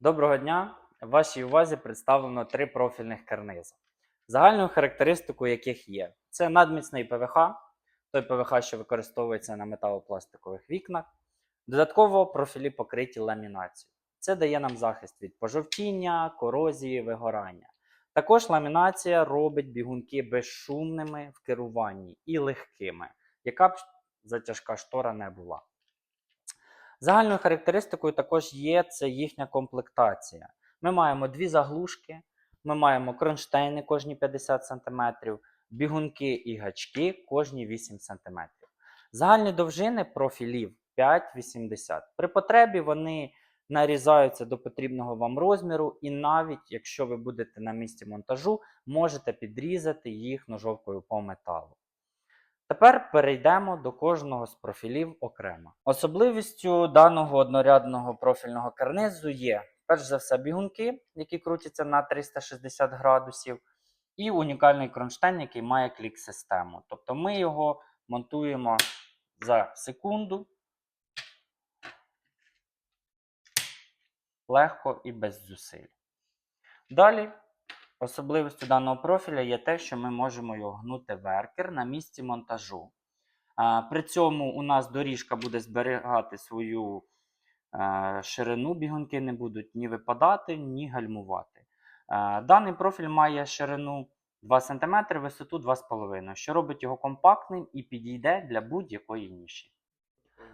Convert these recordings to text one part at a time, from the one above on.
Доброго дня! Вашій увазі представлено три профільних карнизи, загальною характеристикою яких є: це надміцний ПВХ, той ПВХ, що використовується на металопластикових вікнах. Додатково профілі покриті ламінацією. Це дає нам захист від пожовтіння, корозії, вигорання. Також ламінація робить бігунки безшумними в керуванні і легкими, яка б затяжка штора не була. Загальною характеристикою також є це їхня комплектація. Ми маємо дві заглушки, ми маємо кронштейни кожні 50 см, бігунки і гачки кожні 8 см. Загальні довжини профілів 5,80. При потребі вони нарізаються до потрібного вам розміру, і навіть якщо ви будете на місці монтажу, можете підрізати їх ножовкою по металу. Тепер перейдемо до кожного з профілів окремо. Особливістю даного однорядного профільного карнизу є, перш за все, бігунки, які крутяться на 360 градусів, і унікальний кронштейн, який має клік-систему. Тобто ми його монтуємо за секунду легко і без зусиль. Далі Особливістю даного профіля є те, що ми можемо його гнути в еркер на місці монтажу. При цьому у нас доріжка буде зберігати свою е, ширину, бігунки не будуть ні випадати, ні гальмувати. Е, Даний профіль має ширину 2 см, висоту 2,5 що робить його компактним і підійде для будь-якої ніші.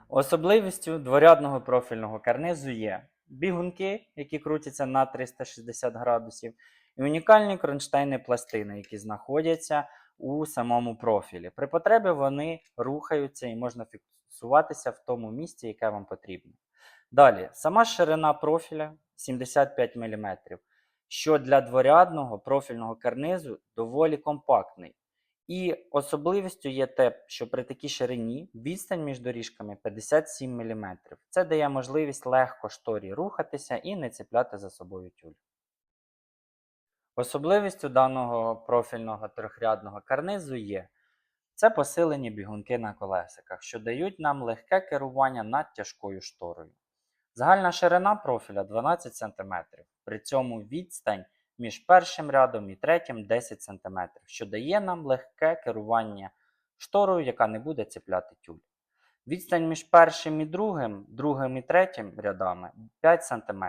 Особливістю дворядного профільного карнизу є бігунки, які крутяться на 360 градусів, і унікальні кронштейни пластини, які знаходяться у самому профілі. При потребі вони рухаються і можна фіксуватися в тому місці, яке вам потрібно. Далі, сама ширина профіля 75 мм, що для дворядного профільного карнизу доволі компактний. І особливістю є те, що при такій ширині відстань між доріжками 57 мм. Це дає можливість легко шторі рухатися і не цепляти за собою тюль. Особливістю даного профільного трьохрядного карнизу є це посилені бігунки на колесиках, що дають нам легке керування над тяжкою шторою. Загальна ширина профіля 12 см, при цьому відстань між першим рядом і третім 10 см, що дає нам легке керування шторою, яка не буде цепляти тюль. Відстань між першим і другим, другим і третім рядами 5 см.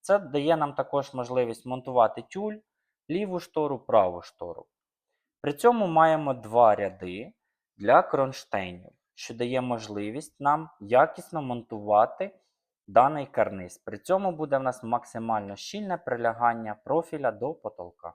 Це дає нам також можливість монтувати тюль ліву штору, праву штору. При цьому маємо два ряди для кронштейнів, що дає можливість нам якісно монтувати даний карниз. При цьому буде в нас максимально щільне прилягання профіля до потолка.